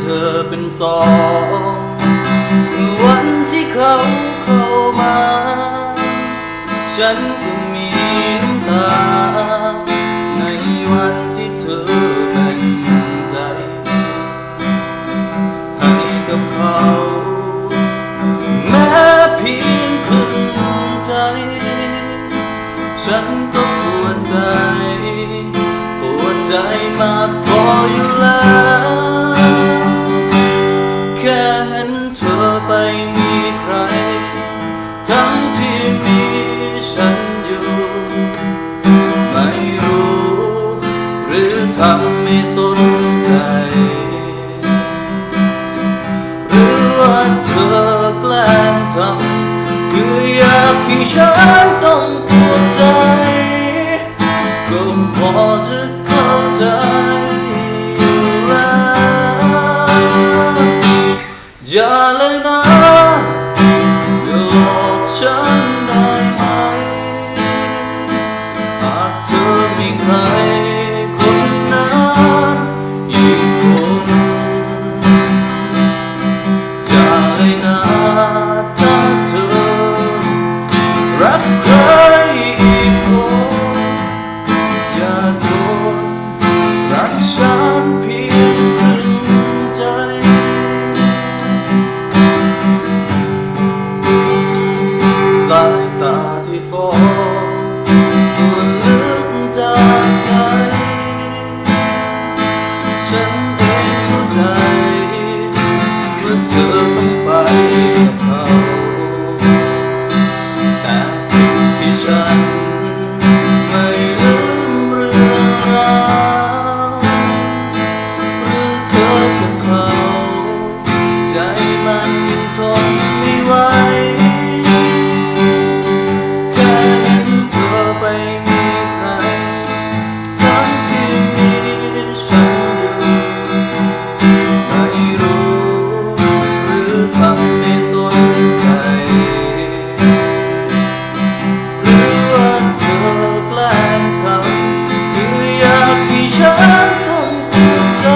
ธอเป็นสองวันที่เขาเข้ามา ฉันก็มีน้ำตา ในวันที่เธอแบ่งใจ ให้กับเขา แม้เพียงครึ่งใจ ฉันก็ปวดใจ ปวดใจมากพออยู่แล้ว แค่เห็นเธอไปมีใคร ทั้งที่มีฉันอยู่ ไม่รู้ หรือทำไม่สนใจ หรือว่าเธอแกล้งทำเพื่ออยากให้ฉันต้องปวดใจ ก็พอจะ อย่าเลยนะอย่าหลอกฉันได้ไหมหากเธอมีใคราที่ฟ้องส่วนลึกจากใจ ฉันเองเข้าใจว่าเธอต้องไปกับเขา แต่ผิดที่ฉันไม่ลืมเรื่องราวเรื่องเธอกับเขา ใจมันยังทน ใจ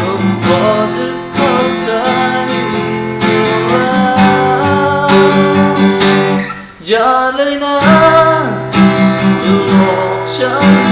ก็พอจะเข้าใจอยู่แล้วอย่าเลยนะอย่าหลอกฉัน